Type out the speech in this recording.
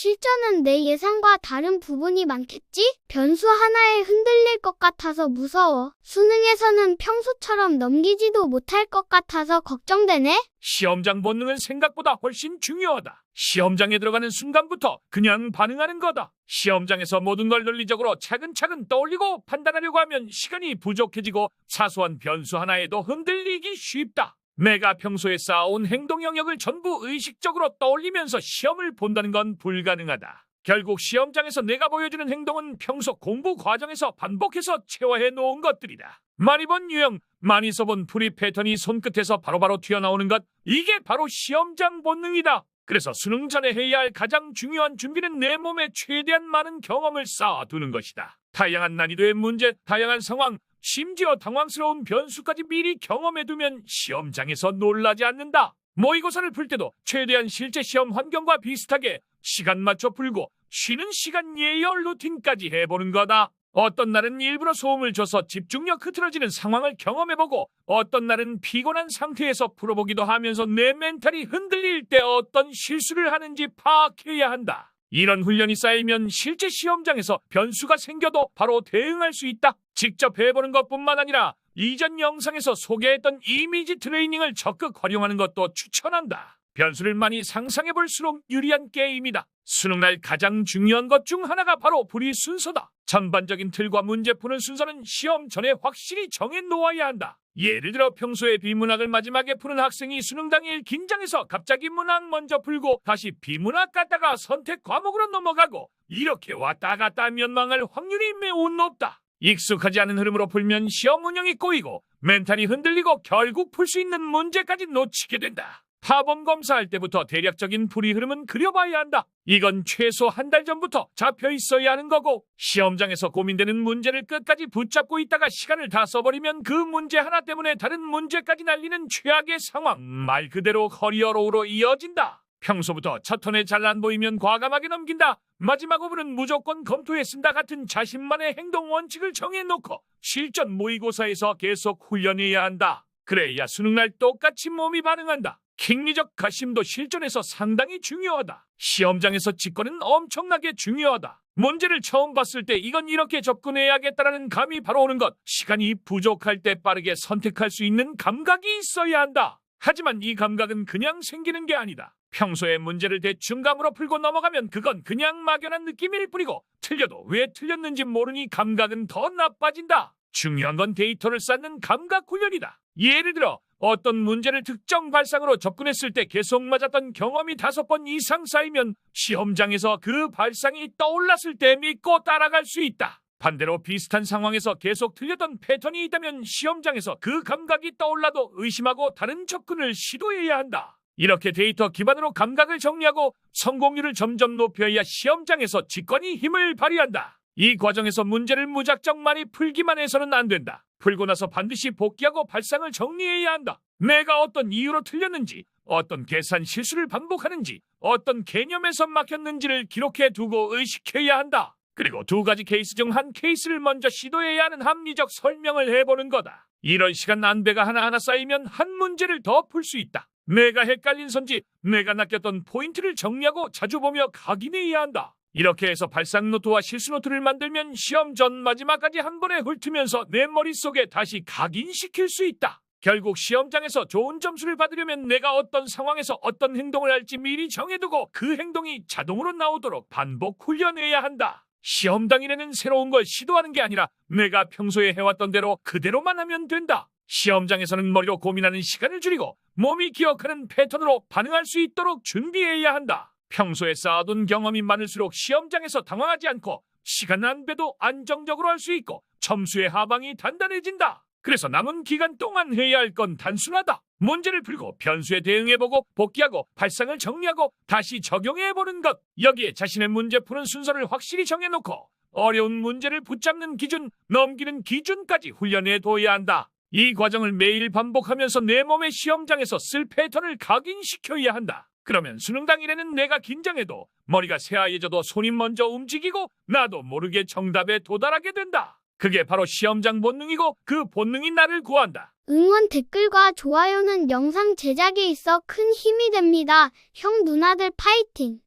실전은 내 예상과 다른 부분이 많겠지? 변수 하나에 흔들릴 것 같아서 무서워. 수능에서는 평소처럼 넘기지도 못할 것 같아서 걱정되네? 시험장 본능은 생각보다 훨씬 중요하다. 시험장에 들어가는 순간부터 그냥 반응하는 거다. 시험장에서 모든 걸 논리적으로 차근차근 떠올리고 판단하려고 하면 시간이 부족해지고 사소한 변수 하나에도 흔들리기 쉽다. 내가 평소에 쌓아온 행동 영역을 전부 의식적으로 떠올리면서 시험을 본다는 건 불가능하다. 결국 시험장에서 내가 보여주는 행동은 평소 공부 과정에서 반복해서 체화해 놓은 것들이다. 많이 본 유형, 많이 써본 풀이 패턴이 손끝에서 바로바로 튀어나오는 것, 이게 바로 시험장 본능이다. 그래서 수능 전에 해야 할 가장 중요한 준비는 내 몸에 최대한 많은 경험을 쌓아두는 것이다. 다양한 난이도의 문제, 다양한 상황, 심지어 당황스러운 변수까지 미리 경험해두면 시험장에서 놀라지 않는다. 모의고사를 풀 때도 최대한 실제 시험 환경과 비슷하게 시간 맞춰 풀고 쉬는 시간 예열 루틴까지 해보는 거다. 어떤 날은 일부러 소음을 줘서 집중력 흐트러지는 상황을 경험해보고 어떤 날은 피곤한 상태에서 풀어보기도 하면서 내 멘탈이 흔들릴 때 어떤 실수를 하는지 파악해야 한다. 이런 훈련이 쌓이면 실제 시험장에서 변수가 생겨도 바로 대응할 수 있다. 직접 해보는 것뿐만 아니라 이전 영상에서 소개했던 이미지 트레이닝을 적극 활용하는 것도 추천한다. 변수를 많이 상상해 볼수록 유리한 게임이다. 수능날 가장 중요한 것 중 하나가 바로 불이 순서다. 전반적인 틀과 문제 푸는 순서는 시험 전에 확실히 정해 놓아야 한다. 예를 들어 평소에 비문학을 마지막에 푸는 학생이 수능 당일 긴장해서 갑자기 문학 먼저 풀고 다시 비문학 갔다가 선택 과목으로 넘어가고 이렇게 왔다 갔다 하면 망할 확률이 매우 높다. 익숙하지 않은 흐름으로 풀면 시험 운영이 꼬이고 멘탈이 흔들리고 결국 풀 수 있는 문제까지 놓치게 된다. 타범 검사할 때부터 대략적인 풀이 흐름은 그려봐야 한다. 이건 최소 한 달 전부터 잡혀 있어야 하는 거고 시험장에서 고민되는 문제를 끝까지 붙잡고 있다가 시간을 다 써버리면 그 문제 하나 때문에 다른 문제까지 날리는 최악의 상황 말 그대로 커리어로우로 이어진다. 평소부터 첫 턴에 잘 안 보이면 과감하게 넘긴다. 마지막 오브는 무조건 검토에 쓴다 같은 자신만의 행동 원칙을 정해놓고 실전 모의고사에서 계속 훈련해야 한다. 그래야 수능날 똑같이 몸이 반응한다. 킹리적 가심도 실전에서 상당히 중요하다. 시험장에서 직권은 엄청나게 중요하다. 문제를 처음 봤을 때 이건 이렇게 접근해야겠다라는 감이 바로 오는 것. 시간이 부족할 때 빠르게 선택할 수 있는 감각이 있어야 한다. 하지만 이 감각은 그냥 생기는 게 아니다. 평소에 문제를 대충 감으로 풀고 넘어가면 그건 그냥 막연한 느낌일 뿐이고 틀려도 왜 틀렸는지 모르니 감각은 더 나빠진다. 중요한 건 데이터를 쌓는 감각 훈련이다. 예를 들어 어떤 문제를 특정 발상으로 접근했을 때 계속 맞았던 경험이 다섯 번 이상 쌓이면 시험장에서 그 발상이 떠올랐을 때 믿고 따라갈 수 있다. 반대로 비슷한 상황에서 계속 틀렸던 패턴이 있다면 시험장에서 그 감각이 떠올라도 의심하고 다른 접근을 시도해야 한다. 이렇게 데이터 기반으로 감각을 정리하고 성공률을 점점 높여야 시험장에서 직관이 힘을 발휘한다. 이 과정에서 문제를 무작정 많이 풀기만 해서는 안 된다. 풀고 나서 반드시 복귀하고 발상을 정리해야 한다. 내가 어떤 이유로 틀렸는지, 어떤 계산 실수를 반복하는지, 어떤 개념에서 막혔는지를 기록해 두고 의식해야 한다. 그리고 두 가지 케이스 중 한 케이스를 먼저 시도해야 하는 합리적 설명을 해보는 거다. 이런 시간 안배가 하나하나 쌓이면 한 문제를 더 풀 수 있다. 내가 헷갈린 선지, 내가 낚였던 포인트를 정리하고 자주 보며 각인해야 한다. 이렇게 해서 발상 노트와 실수 노트를 만들면 시험 전 마지막까지 한 번에 훑으면서 내 머릿속에 다시 각인시킬 수 있다. 결국 시험장에서 좋은 점수를 받으려면 내가 어떤 상황에서 어떤 행동을 할지 미리 정해두고 그 행동이 자동으로 나오도록 반복 훈련해야 한다. 시험 당일에는 새로운 걸 시도하는 게 아니라 내가 평소에 해왔던 대로 그대로만 하면 된다. 시험장에서는 머리로 고민하는 시간을 줄이고 몸이 기억하는 패턴으로 반응할 수 있도록 준비해야 한다. 평소에 쌓아둔 경험이 많을수록 시험장에서 당황하지 않고 시간 안배도 안정적으로 할 수 있고 점수의 하방이 단단해진다. 그래서 남은 기간 동안 해야 할 건 단순하다. 문제를 풀고 변수에 대응해보고 복귀하고 발상을 정리하고 다시 적용해보는 것. 여기에 자신의 문제 푸는 순서를 확실히 정해놓고 어려운 문제를 붙잡는 기준, 넘기는 기준까지 훈련해둬야 한다. 이 과정을 매일 반복하면서 내 몸의 시험장에서 쓸 패턴을 각인시켜야 한다. 그러면 수능 당일에는 내가 긴장해도 머리가 새하얘져도 손이 먼저 움직이고 나도 모르게 정답에 도달하게 된다. 그게 바로 시험장 본능이고 그 본능이 나를 구한다. 응원 댓글과 좋아요는 영상 제작에 있어 큰 힘이 됩니다. 형 누나들 파이팅!